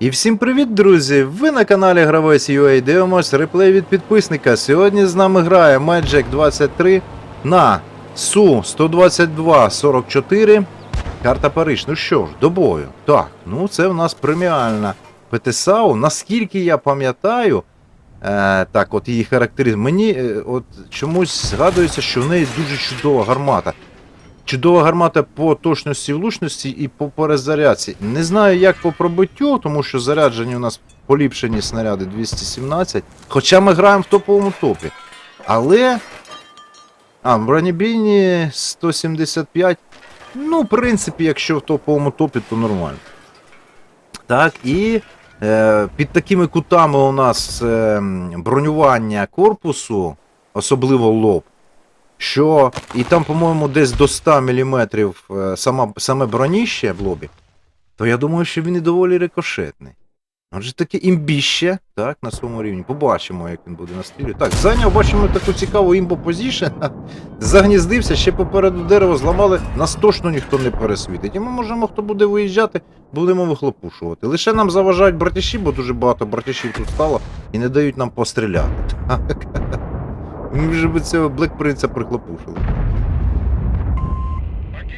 І всім привіт, друзі! Ви на каналі Гравець UA дивимось реплей від підписника. Сьогодні з нами грає Magic 23 на Су 122 44. Карта Париж. Ну що ж, до бою. Так, ну це в нас преміальна ПТСАУ. Наскільки я пам'ятаю, е, так, от її характеризм. Мені е, от чомусь згадується, що в неї дуже чудова гармата. Чудова гармата по точності влучності і по перезарядці. Не знаю, як по пробиттю, тому що заряджені у нас поліпшені снаряди 217. Хоча ми граємо в топовому топі. Але. А, бронебійні 175. Ну, в принципі, якщо в топовому топі, то нормально. Так, і е, під такими кутами у нас е, бронювання корпусу, особливо лоб що і там, по-моєму, десь до 100 мм сама, саме броніще в лобі, то я думаю, що він і доволі рикошетний. Отже, таке імбіще, так, на своєму рівні. Побачимо, як він буде настрілювати. Так, зайняв, бачимо таку цікаву імбо позішн. Загніздився, ще попереду дерево зламали, нас точно ніхто не пересвітить. І ми можемо, хто буде виїжджати, будемо вихлопушувати. Лише нам заважають братіші, бо дуже багато братішів тут стало і не дають нам постріляти. Так. Ми вже би цього Блек Принца прихлопушили.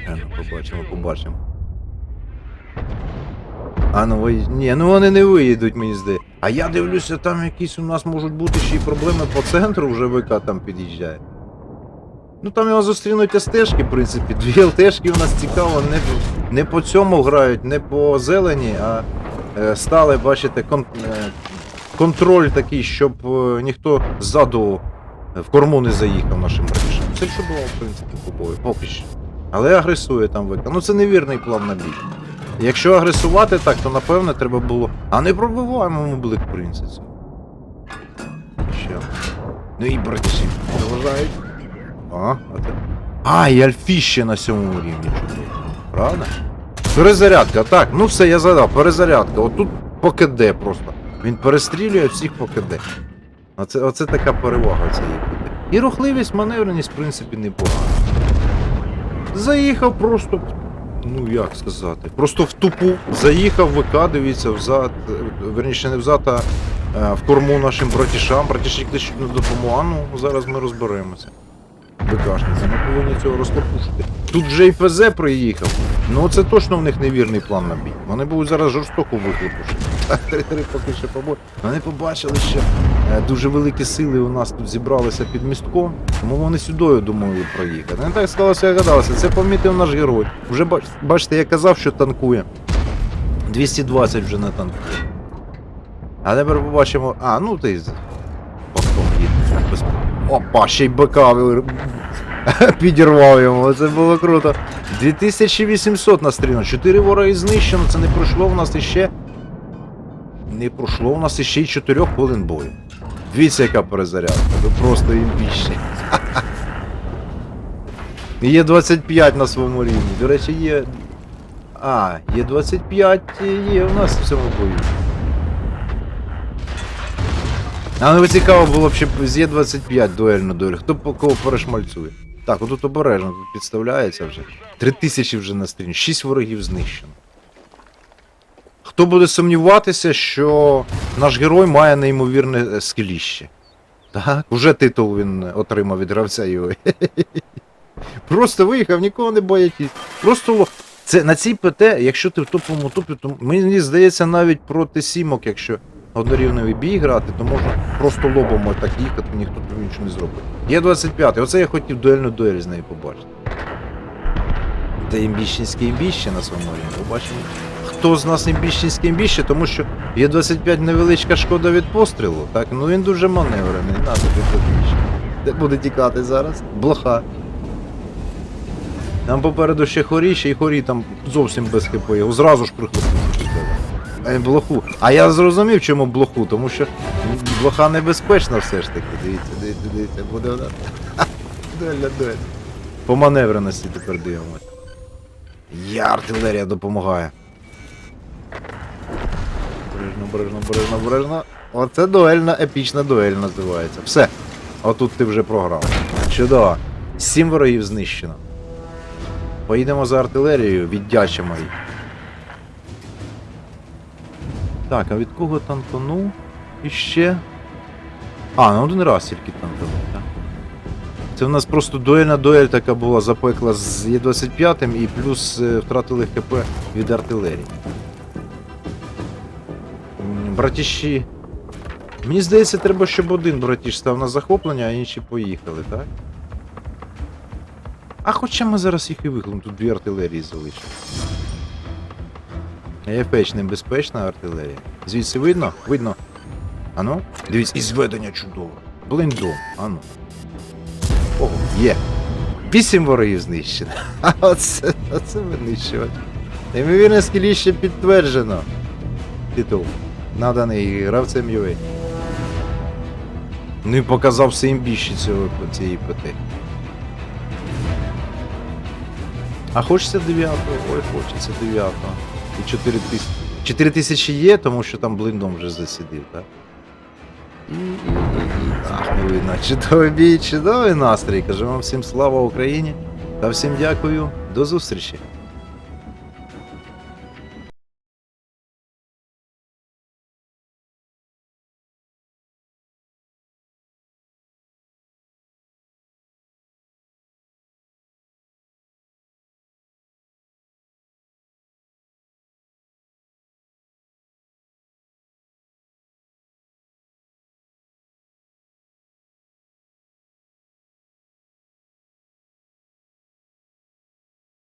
А, ну, побачимо, побачимо. А ну ви... Ні, ну вони не виїдуть, мені здається. А я дивлюся, там якісь у нас можуть бути ще й проблеми по центру, вже ВК там під'їжджає. Ну там його зустрінуть СТшки, в принципі. Дві ЛТшки у нас цікаво, не, не по цьому грають, не по зелені, а е, стали, бачите, кон, е, контроль такий, щоб е, ніхто ззаду в корму не заїхав нашим братішам. Це чудово, в принципі, по бою, поки що. Але агресує там ВК. Ну це невірний план на бій. Якщо агресувати так, то напевне треба було. А не пробиваємо ми Блик Принцесу. Ще. Ну і братіші заважають. А, а це. А, і Альфі ще на сьомому рівні чудово. Правда? Перезарядка, так, ну все, я задав, перезарядка. Отут по КД просто. Він перестрілює всіх по КД. Оце, оце така перевага цієї буде. І рухливість, маневреність, в принципі, непогана. Заїхав просто. Ну як сказати, просто в тупу заїхав ВК, дивіться, взад, верніше не взад, а е, в корму нашим братішам. Братіші кличуть на допомогу. А ну, зараз ми розберемося. ВКшниця, ми повинні цього розкопушити. Тут вже і ФЗ приїхав. Ну це точно в них невірний план на бій. Вони будуть зараз жорстоко вихлопушити. Поки ще побой. Вони побачили, що е, дуже великі сили у нас тут зібралися під містком, тому вони сюди думали проїхати. Не так склалося, як гадалося. Це помітив наш герой. Вже бачите, я казав, що танкує. 220 вже не танкує. А тепер побачимо. А, ну ти Опа, ще й БК підірвав йому. Це було круто. 2800 настріляно. 4 вороги знищено. Це не пройшло в нас іще. Не пройшло у нас іще й 4 хвилин бою. Дивіться, яка перезарядка. Ну просто імбічні. Є 25 на своєму рівні. До речі, є. А, є 25 є у нас в цьому бою. А ну цікаво було б, щоб з Є25 дуельну дуель. Хто по кого перешмальцює? Так, отут обережно тут підставляється вже. Три тисячі вже на стрімі, 6 ворогів знищено. Хто буде сумніватися, що наш герой має неймовірне е, скеліще? Так, уже титул він отримав від гравця його. Просто виїхав, нікого не боятись. Просто це на цій ПТ, якщо ти в топовому топі, то мені здається, навіть проти сімок, якщо однорівневий бій грати, то можна просто лобом так їхати, ніхто тобі нічого не зробить. Є 25 оце я хотів дуельну дуель з нею побачити. Де імбіщенське імбіще на своєму рівні, побачимо. Хто з нас імбіщенське імбіще, тому що є 25 невеличка шкода від пострілу, так? Ну він дуже маневрений, надо підтопіше. Де буде тікати зараз? Блоха. Там попереду ще хорі, ще й хорі там зовсім без хп, його зразу ж прихлопнути. Е, блоху. А я зрозумів, чому блоху, тому що блоха небезпечна все ж таки. Дивіться, дивіться, дивіться, буде вона. Дуельна дуель. По маневреності тепер дивимося. Я артилерія допомагає. Обережно, обережно, обережно, обережно. Оце дуельна, епічна дуель називається. Все. Отут ти вже програв. Чудово. Сім ворогів знищено. Поїдемо за артилерією, віддячимо їх. Так, а від кого танканув? Іще. А, на один раз тільки танканув, так? Це в нас просто дуельна дуель така була запекла з Є25 і плюс е, втратили ХП від артилерії. Братіші. Мені здається, треба, щоб один братіш став на захоплення, а інші поїхали, так? А хоча ми зараз їх і викликнемо, тут дві артилерії залишимо. ЕФЕЧ небезпечна артилерія. Звідси видно? Видно. Ану? Дивіться, і зведення чудове. Блиндом. Ану. Ого, є. Вісім ворогів знищено. А оце, оце винищувати. Ймовірно, скіліще підтверджено. Титул. Наданий гравцем UA. Ну і показав все імбіщі цього цієї ПТ. А хочеться 9-го, ой, хочеться 9-го. І 4 тисячі. 4 тисячі є, тому що там блиндом вже засидів, так? Ах, не видно. Чудовий бій, чудовий настрій. Кажемо всім слава Україні та всім дякую. До зустрічі.